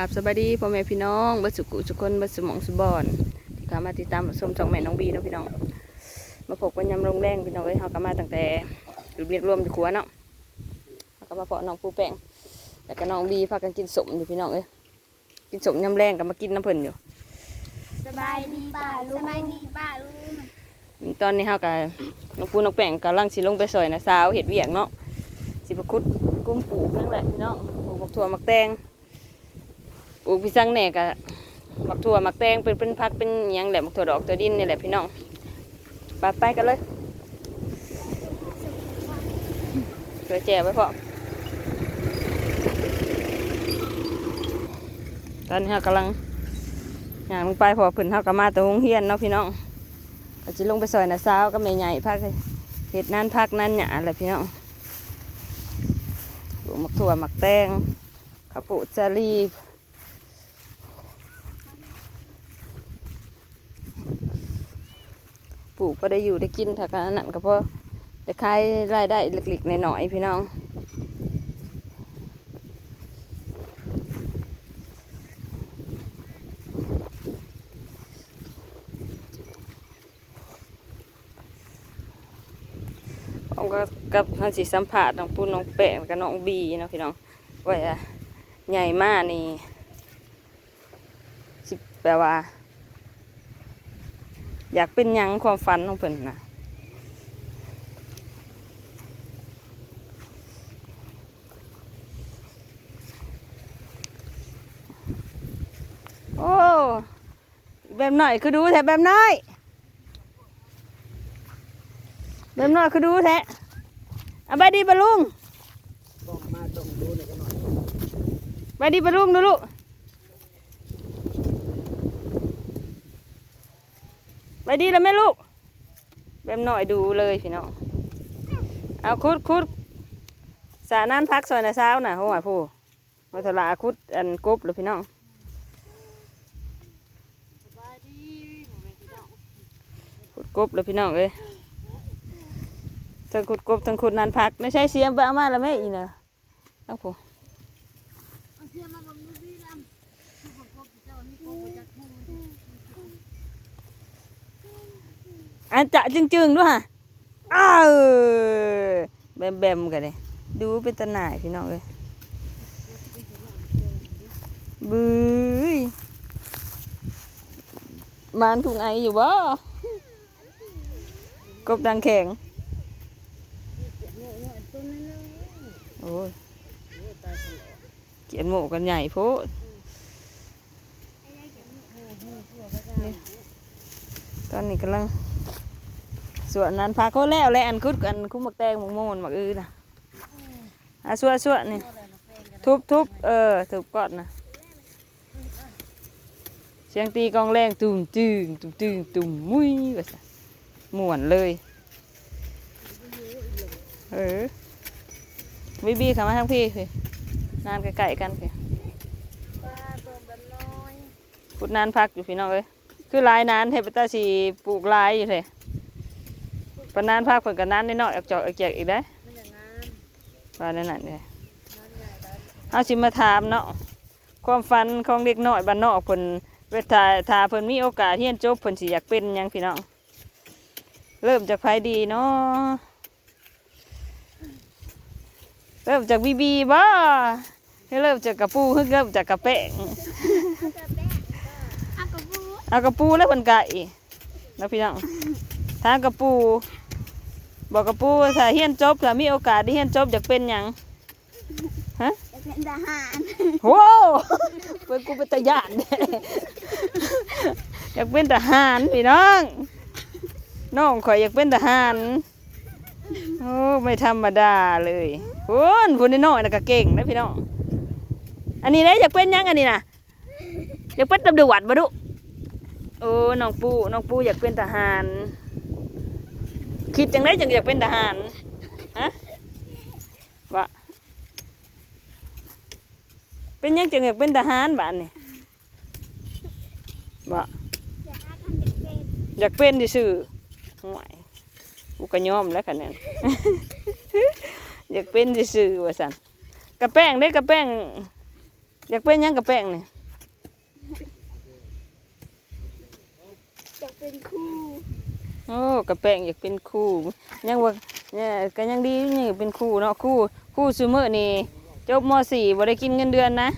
กราบสวัสดีพ่อแม่พี่น้องบัดสุกุสุคนบัดสมองสุบอนที่เข้ามาติดตามรับชมช่องแม่น้องบีเนาะพี่น้องมาพบกันยำโรงแรงพี่น้องเอ้ยเฮาก็มาตั้งแต่เรียกรวมอยู่ครัวเนาะเฮาก็มาเพาะน้องผู้แป้งแล้วก็น้องบีพากันกินสมอยู่พี่น้องเอ้ยกินสมยำแรงก็มากินน้ำเพิ่นอยู่สบายดีป้าลุงสบายดีป้าลุงตอนนี้เฮาก็น้องปูน้องแป้งกำลังสิลงไปซอยนะสาวเห็ดเวียกเนาะสิประคุดกุ้งปลูกนั่นแหละพี่น้องปลูกบักถั่วมักแตงป ลูกพี่ซังแหน่กะมักถั่วมักแตงเป็นเป็นพักเป็นยังแหละมักถั่วดอกตัวดินนี่แหละพี่น้องไปไปกันเลยเกลือแจ่ไว้พอตอนนี้เฮากำลังย่างลงไปพอเพิ่นเฮาก็มาแตะหงเฮียนเนาะพี่น้องก็จะลงไปซอยนะสาวก็ไม่ใหญ่พักเห็ดนั่นพักนั่นเนี่ยอะไรพี่น้องปลูกหมักถั่วหมักแตงข้าวโพดจารี ปลูกก็ได้อยู่ได้กินถ้ากันนั่นก็พอจะขายรายได้เล็กๆน้อยๆพี่น้องผมก็กับทางสีสัมผัสน้องปูน้องแปะกับน้องบีเนาะพี่น้องว่าอะใหญ่มากนี่สิแปลว่า อยากเป็นยังความฝันของเพิ่นนะโอ้แบบหน่อยคือดูแท้แบบน้อยแบบน้อยคือดูแท้เอาไปดีปะลุงบอกมาต้องดูหน่อยไปดีปะลุงดูลูก ไปดีแล้วแม่ลูกแบบน้อยดูเลยพี่น้องเอาคุดคุดสานั้นพักซอยในเช้าน่ะโหัวผู้มาถลาคุดอันกบเลยพี่น้องคุดกบเลยพี่น้องเอ้ยทั้งคุดกบทั้งคุดนันพักไม่ใช่เสียมไปเอามาแล้วแม่อีน่ะเอาผู้ เอาเสื้อมาบำรุงดีลำที่ผมพบเจ้านี่พบจากผู้ อันจะจึงๆด้วยฮะอ้าวแบมแบมกันเลยดูเป็นตาหน่ายพี่น้องเลยบื้ยมานถุงไออยู่บ่กบดังแข็งโอ้ยเกียนหมูกันใหญ่โพดนี่ตอนนี้กำลัง ส่วนนั้นพาเขาแล้วแหละอันคุดกันคุ้มหมักแตงหมกโมนหมักอือนะอะส่วนส่วนนี่ทุบทุบเออทุบก่อนนะเสียงตีกองแรงตุ้มตึงตุ้มตึงตุ้มมุ้ยว่าซะม่วนเลยเออบีบีเข้ามาทั้งพี่พี่นานใกลๆกันพี่ปลาตัวแบบน้อพุดนานพักอยู่พี่น้องเอ้ยคือหลายนานเทปตาสีปลูกหลายอยู่เลย ปานนานพักเพิ่นก็นานนิดหน่อยออกจอกออกแจกอีกได้มันอย่างงามว่านั่นน่ะเนี่ยน้ำใหญ่แล้วเอาสิมาถามเนาะความฝันของเด็กน้อยบ้านนอกเพิ่นเวทาถ้าเพิ่นมีโอกาสเรียนจบเพิ่นสิอยากเป็นหยังพี่น้องเริ่มจากไผดีเนาะเริ่มจากบีบีบ่ให้เริ่มจากกระปูให้เริ่มจากกระแป้งอากระปูเอากระปูแล้วเพิ่นไก่นะพี่น้อง ถ้ากระปูบอกกระปูถ้าเรียนจบถ้ามีโอกาสได้เรียนจบอยากเป็นหยังจะเป็นทหารโว้เป็นกูเป็นตาญาติอยากเป็นทหารพี่น้องน้องข่อยอยากเป็นทหารโอ้ไม่ธรรมดาเลยคุณคุณน้อยๆนะก็เก่งนะพี่น้องอันนี้นะอยากเป็นหยังอันนี้นะอยากเป็นตำรวจมาดูโอ้น้องปูน้องปูอยากเป็นทหาร คิดจังได้จังอยากเป็นทหารฮะวะเป็นยังจังอยากเป็นทหารบ้านนี่บ่ะอยากเป็นอยากเป็นซื่อห่วยกูก็ยอมแล้วคะแนนอยากเป็นดิซื่อว่าซั่นกระแป้งได้กระแป้งอยากเป็นยังกับแป้งเนี่จะเป็นคู่ โอ้กับแป้งอยากเป็นครูยังว่าเนี่ยก็ยังดีนี่เป็นครูเนาะครูครูซูเมอร์นี่จบม .4 บ่ได้กินเงินเดือนนะ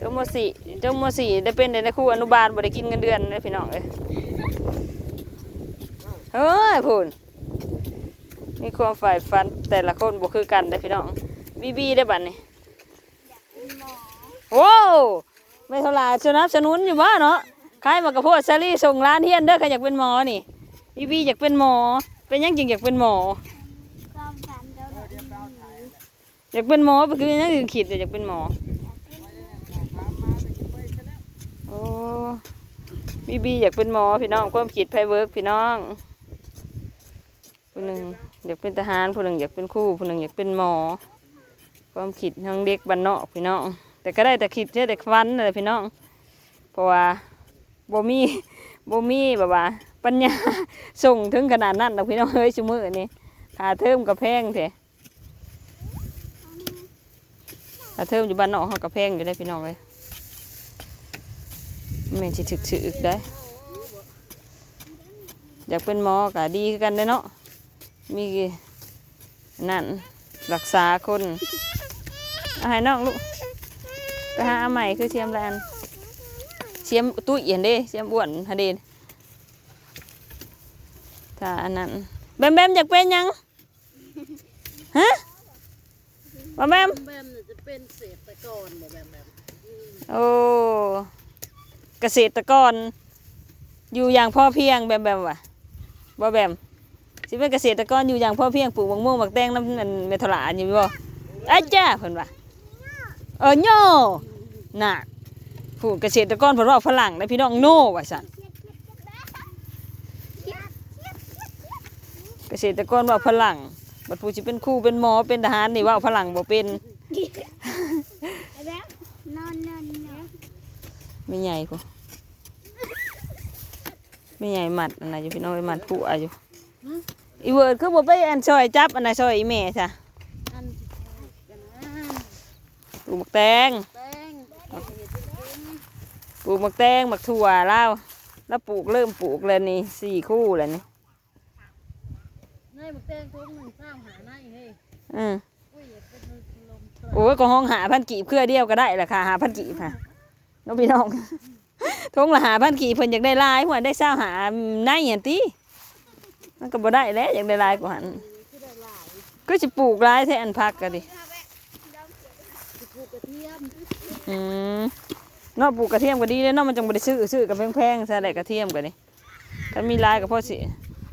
จบม .4 จบม .4 ได้เป็นได้ครูอนุบาลบ่ได้กินเงินเดือนเลยพี่น้องเอ้ยเฮ้ยพูนมีความฝ่ายฝันแต่ละคนบ่คือกันได้อพี่น้องบีบีได้บัดนี้เป็นหมอโว้ว ไม่เท่าไรสนับสนุนอยู่บ้านเนาะขายมากระโพดซารี่ส่งร้านเฮียนเด้อใครอยากเป็นหมอนี่บีบีอยากเป็นหมอ เป็นยังจริงอยากเป็นหมออยากเป็นหมอก็คือยังคือคิดอยากเป็นหมอโอ้บีบีอยากเป็นหมอพี่น้องความคิดไพเวิร์กพี่น้องผู้หนึ่งอยากเป็นทหารผู้หนึ่งอยากเป็นครูผู้หนึ่งอยากเป็นหมอ ความคิดทางเด็กบ้านนอกพี่น้อง แต่ก็ได้แต่คิดแค่แต่ฟันเลยพี่น้องเพราะว่าบ่มีบ่มีแบบว่า ปัญญาส่งถึงขนาดนั้นดอกพี่น้องเฮ้ยชั่มือนี่ค่าเทอมกับแพงแท้ค่าเทอมอยู่บ้านนอกเขากับแพงอยู่ได้พี่น้องเลยแม่นสิถึกถึกได้ อยากเป็นหมอก็ดีกันเด้เนาะมีนั่นรักษาคนเอาให้น้องลูก หาอาใหม่คือเทียมแลนเสียมตุ้ยเห็นเด้เสียมอ้วนฮะเดนถ้าอันนั้นแบมแบมอยากเป็นหยังฮะว่าแบมแบมเนี่ยจะเป็นเศรษฐกรบ่แบมแบมโอ้เกษตรกร อยู่อย่างพ่อเพียงแบมแบมวะบ่แบมสิเป็นเกษตรกรอยู่อย่างพ่อเพียงปลูกมะม่วงมะแตงน้ำนั่นเมทลาอยู่บ่อ้ายจ้าเพิ่นว่าเออโย่ น่ะผู้เกษตรกรเพิ่นว่าฝรั่งนะพี่น้องโน่ว่าซั่นเกษตรกรว่าพลังบัดผู้สิเป็นครูเป็นหมอเป็นทหารนี่ว่าพลังบ่เป็นแล้วนอนนอนนอนไม่ใหญ่กูไม่ใหญ่หมัดอันไหนอยู่พี่น้องไอ้หมัดผู้อาอยู่อีเวิร์ดคือบ่ไปอันซอยจับอันไหนซอยอีแม่จ้ะอันกันนะปลูกหมักแตงแป้งป ลูกหมักแตงหมักถั่วลาวแล้วปลูกเริ่มปลูกแล้วนี่สี่คู่แล้วนี่นายบักแตงทุ่งหนึ่งสร้างหานายเฮ้ยอืมอุ้ยอย่าเป็นลมโอ้ยก็ห้องหาพันกีบเครือเดียวก็ได้แหละค่ะหาพันกีบค่ะน้องพี่น้องทงละหาพันกีบเพิ่นอยากได้หลายหัวได้เศร้าหาในเห็นติมันก็บ่ได้แล้วอยากได้หลายกว่าหันที่ได้หลายก็จะปลูกหลายแทอันพักก็ดิสิปลูกกระเทียมอืม เนาะปลูกกระเทียมก็ดีเลยเนาะมันจังบ่ได้ซื้อซื้อกับแพงๆซะได้กระเทียมก็ดิถ้ามีลายก็พอสิ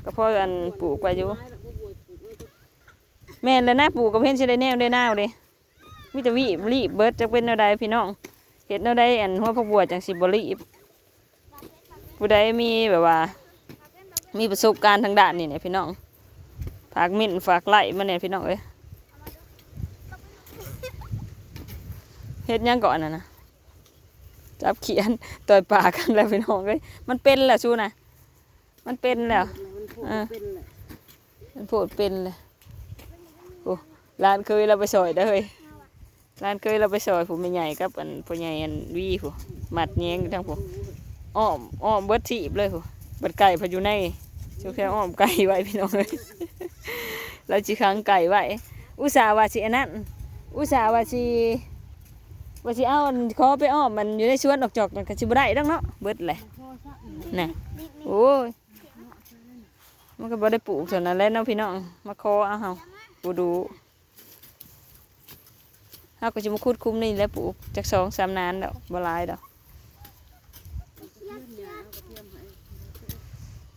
ก็พออันปลูกไว้อยู่ไม้แล้วก็บวยปลูกก็แม่นแล้วนะปลูกก็เพิ่นสิได้แนวได้นาวเด้มีแต่วีบรีบเบิดจักเป็นแนวใดพี่น้องเฮ็ดแนวใดอันหัวผักบัวจังสิบ่รีบผู้ใดมีแบบว่า มีประสบการณ์ทางด้านนี่เนี่ยพี่น้องฝากมิ่นฝากไล่มาเนี่ยพี่น้องเอ้ยเฮ็ดยังก่อนนะนะ จับเขียนต่อยปากกันแล้วพี่น้องเอ้ยมันเป็นแล้วชูนะมันเป็นแล้วมันพูดเป็นแหละมันพูดเป็นเลยโอ้ร้านเคยเราไปซอยได้อเลยร้านเคยเราไปซอยผมไม่ใหญ่กับอันพ่อใหญ่อันวีผู้มัดแยงอยู่ทั้งผู้อ้อมอ้อมเบิดทีบเลยผู้เบิดไก่พาอยู่ในช่วแค่อ้อมไก่ไว้พี่น้องเลยเราจีค้างไก่ไว้อุตส่าห์ว่าสิอันนั้นอุตส่าห์ว่าสิ ว่าสิเอาอันขอไปอ้อมมันอยู่ในสวนออกจอกมันก็สิบ่ได้ดอกเนาะเบิดเลยน่ะโอ้ยมันก็บ่ได้ปลูกส่วนนั้นแล้วน้องพี่น้องมาคอเอาเฮาปูดูเฮาก็จะมาคุดคุ้มนี่แล้วปลูกจากสองสามนานแล้วบ่หลายดอก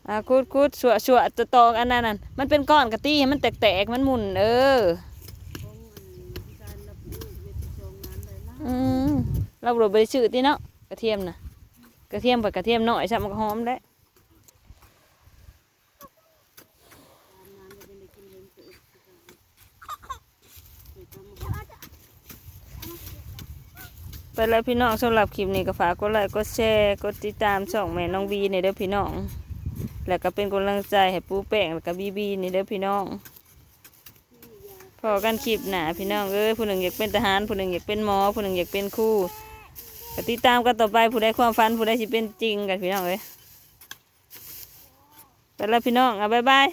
อ่าคุดคุดสวสวตะตองอันนั้นน่ะมันเป็นก้อนกะตี้มันแตกๆมันหมุนเออ การรับเม็ดชงงานได้ละ อืมเราบ่ได้ซื้อติเนาะกระเทียมน่ะกระเทียมกับกระเทียมน้อยซะมันก็หอมได้ไปแล้วพี่น้องสำหรับคลิปนี้ก็ฝากกดไลค์กดแชร์กดติดตามช่องแม่น้องบีในเด้อพี่น้อง แล้วก็เป็นกำลังใจให้ปูแป้งแล้วก็บีบีในเด้อพี่น้อง พอกันคลิปหนาพี่น้องเอ้ยผู้หนึ่งอยากเป็นทหารผู้หนึ่งอยากเป็นหมอผู้หนึ่งอยากเป็นครูกติดตามกันต่อไปผู้ใดความฝันผู้ใดสิเป็นจริงกันพี่น้องเอ้ยไปแล้วพี่น้องอะบ๊ายบาย